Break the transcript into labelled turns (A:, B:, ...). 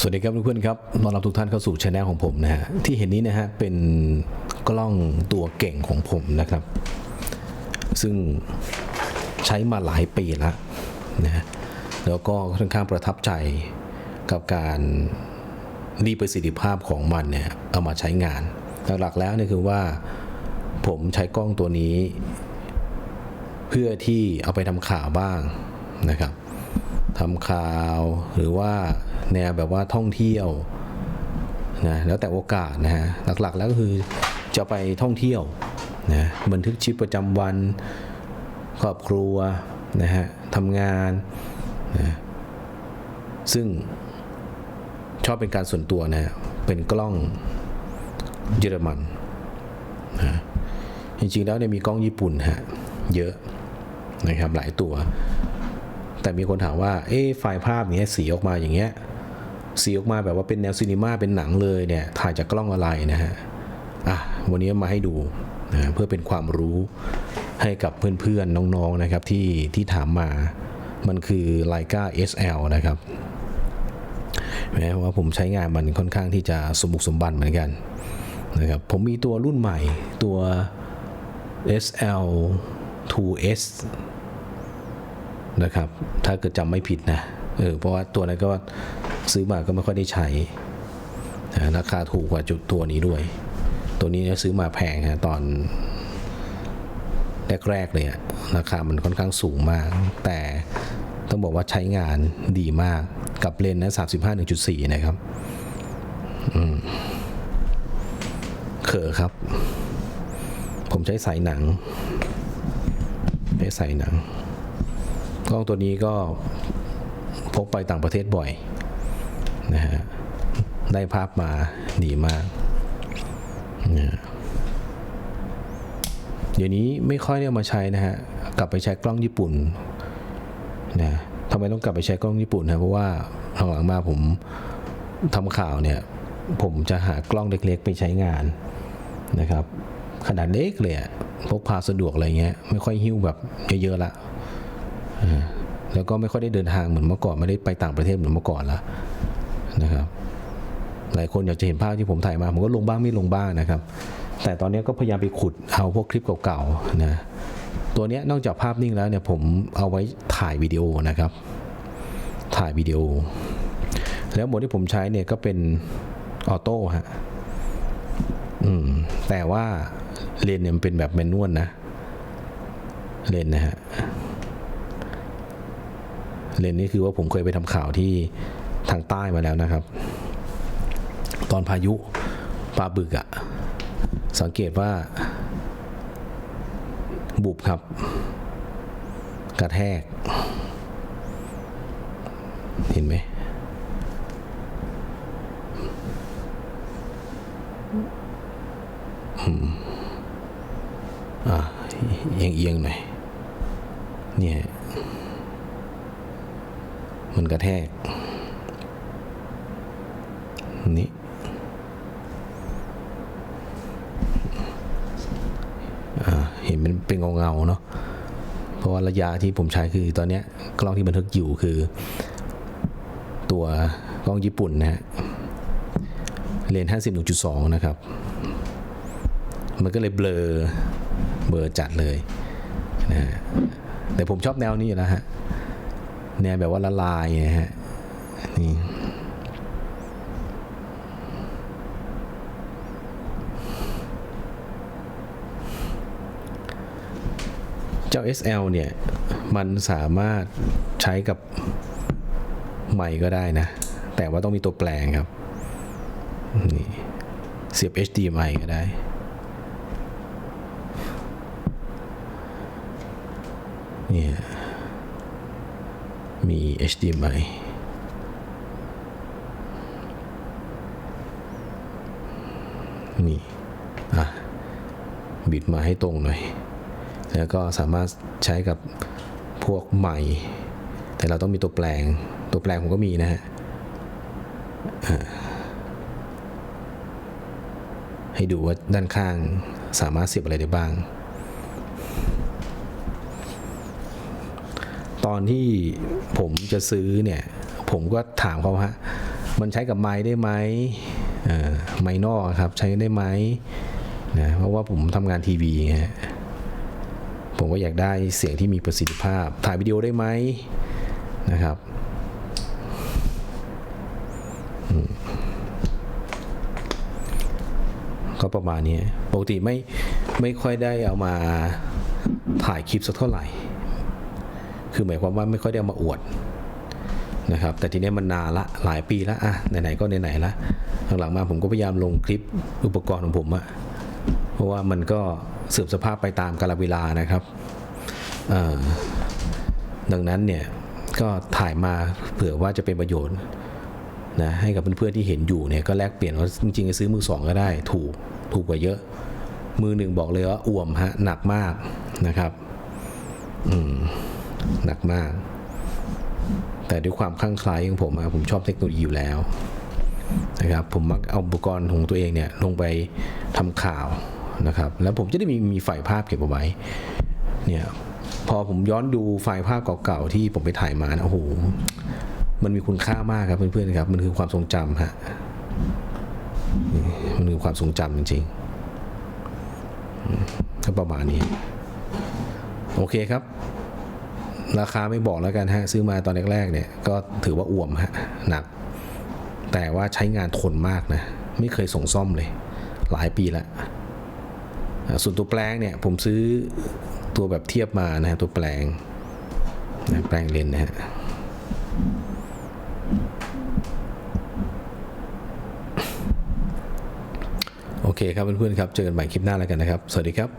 A: สวัสดีครับเพื่อนๆครับต้อนรับทุกท่านเข้าสู่ช anel ของผมนะฮะ ที่เห็นนี้นะฮะ เป็นกล้องตัวเก่งของผมนะครับ ซึ่งใช้มาหลายปีแล้วนะฮะแล้วก็ค่อนข้างประทับใจกับการดีประสิทธิภาพของมันเนี่ย เอามาใช้งาน หลักๆแล้วเนี่ยคือว่าผมใช้กล้องตัวนี้ เพื่อที่เอาไปทำข่าวบ้างนะครับ ทำข่าวหรือว่าแนวแบบว่าท่องเที่ยวนะแล้วแต่โอกาสนะฮะหลักๆแล้วก็คือจะไปท่องเที่ยวนะบันทึกชีวิตประจำวันครอบครัวนะฮะทำงานนะซึ่งชอบเป็นการส่วนตัวนะฮะเป็นกล้องเยอรมันนะจริงๆแล้วเนี่ยมีกล้องญี่ปุ่นฮะเยอะนะครับหลายตัว แต่มีคนถามว่าเอ๊ะไฟล์ภาพเนี้ยสีออกมาอย่างเงี้ยสีออกมาแบบว่าเป็นแนวซีนีมาเป็นหนังเลยเนี่ยถ่ายจากกล้องอะไรนะฮะอะวันนี้มาให้ดูนะเพื่อเป็นความรู้ให้กับเพื่อนๆ น้องๆนะครับที่ที่ถามมามันคือ Leica SL นะครับแม้ว่าผมใช้งานมันค่อนข้างที่จะสมบุกสมบันเหมือนกันนะครับผมมีตัวรุ่นใหม่ตัว SL 2S นะครับ ถ้าเกิดจำไม่ผิดนะเออเพราะว่าตัวนั้นก็ซื้อมาก็ไม่ค่อยได้ใช้ราคาถูกกว่าจุดตัวนี้ด้วย ตัวนี้เนี่ยซื้อมาแพงฮะตอนแรกๆเลยอะราคามันค่อนข้างสูงมาก แต่ต้องบอกว่าใช้งานดีมากกับเลนส์นะ35 1.4นะครับอืมเขอครับ ผมใช้สายหนังไม่ใส่หนัง กล้องตัวนี้ก็พกไปต่างประเทศบ่อยนะฮะได้ภาพมาดีมากนะเดี๋ยวนี้ไม่ค่อยได้เอามาใช้นะฮะกลับไปใช้กล้องญี่ปุ่นนะทำไมต้องกลับไปใช้กล้องญี่ปุ่นนะเพราะว่าหลังๆมาผมทำข่าวเนี่ย ผมจะหากล้องเล็กๆ ไปใช้งานนะครับ ขนาดเล็กเลยอะพกพาสะดวกอะไรเงี้ยไม่ค่อยหิ้วแบบเยอะๆละ แล้วก็ไม่ค่อยได้เดินทางเหมือนเมื่อก่อนไม่ได้ไปต่างประเทศเหมือนเมื่อก่อนละนะครับ หลายคนอยากจะเห็นภาพที่ผมถ่ายมา ผมก็ลงบ้างไม่ลงบ้างนะครับ แต่ตอนนี้ก็พยายามไปขุดเอาพวกคลิปเก่าๆนะตัวนี้นอกจากภาพนิ่งแล้วเนี่ยผมเอาไว้ถ่ายวิดีโอนะครับ ถ่ายวิดีโอ แล้วโหมดที่ผมใช้เนี่ยก็เป็นออโต้ฮะอืมแต่ว่าเลนเนี่ยมันเป็นแบบแมนนวลนะเลนนะฮะ เลนส์นี่คือว่าผมเคยไปทำข่าวที่ทางใต้มาแล้วนะครับ ตอนพายุปลาบึกอะสังเกตว่า บุบครับ กระแทก เห็นไหมอะเอียงเอียงๆหน่อยเนี่ย นกระแทก นี่เห็นมันเป็นเงาๆเนาะเพราะว่าระยะที่ผมใช้คือตอนนี้กล้องที่บันทึกอยู่คือ ตัวกล้องญี่ปุ่นนะฮะเลนส์51.2 นะครับ มันก็เลยเบลอเบลอจัดเลยนะฮะแต่ผมชอบแนวนี้อยู่แล้วฮะ แนวแบบว่าละลายนะฮะนี่เจ้า SL เนี่ย มันสามารถใช้กับไมค์ก็ได้นะ แต่ว่าต้องมีตัวแปลงครับ นี่เสียบ HDMI ก็ได้เนี่ย มี HDMI นี่อะบิดมาให้ตรงหน่อย แล้วก็สามารถใช้กับพวกใหม่ แต่เราต้องมีตัวแปลง ตัวแปลงผมก็มีนะฮะให้ดูว่าด้านข้างสามารถเสียบอะไรได้บ้าง ตอนที่ผมจะซื้อเนี่ย ผมก็ถามเขาฮะมันใช้กับไม้ได้ไหมไม้นอกครับใช้ได้ไหมนะเพราะว่าผมทำงานทีวีฮะผมก็อยากได้เสียงที่มีประสิทธิภาพ ถ่ายวิดีโอได้ไหมนะครับก็ประมาณนี้ปกติไม่ไม่ค่อยได้เอามาถ่ายคลิปสักเท่าไหร่ คือหมายความว่าไม่ค่อยได้มาอวดนะครับแต่ทีนี้มันนานละหลายปีละอะไหนๆก็ไหนๆละหลังๆมาผมก็พยายามลงคลิปอุปกรณ์ของผมอะเพราะว่ามันก็เสื่อมสภาพไปตามกาลเวลานะครับดังนั้นเนี่ยก็ถ่ายมาเผื่อว่าจะเป็นประโยชน์นะให้กับเพื่อนๆที่เห็นอยู่เนี่ยก็แลกเปลี่ยนว่าจริงๆซื้อมือสองก็ได้ถูกถูกกว่าเยอะ มือหนึ่งบอกเลยว่าอ่วมฮะหนักมากนะครับ อืม หนักมาก แต่ด้วยความคลั่งไคล้ของผมผมชอบเทคโนโลยีอยู่แล้วนะครับผมมักเอาอุปกรณ์ของตัวเองเนี่ยลงไปทำข่าวนะครับแล้วผมจะได้มีมีไฟล์ภาพเก็บเอาไว้เนี่ยพอผมย้อนดูไฟล์ภาพเก่าๆที่ผมไปถ่ายมานะโอ้โหมันมีคุณค่ามากครับเพื่อนๆครับ มันคือความทรงจำฮะมันคือความทรงจำจริงๆอืมก็ประมาณนี้ โอเคครับ ราคาไม่บอกแล้วกันฮะซื้อมาตอนแรกๆเนี่ยก็ถือว่าอ่วมฮะหนัก แต่ว่าใช้งานทนมากนะ ไม่เคยส่งซ่อมเลย หลายปีละส่วนตัวแปลงเนี่ยผมซื้อตัวแบบเทียบมานะฮะตัวแปลงแปลงเลนนะฮะโอเคครับเพื่อนๆครับ เจอกันใหม่คลิปหน้าแล้วกันนะครับ สวัสดีครับ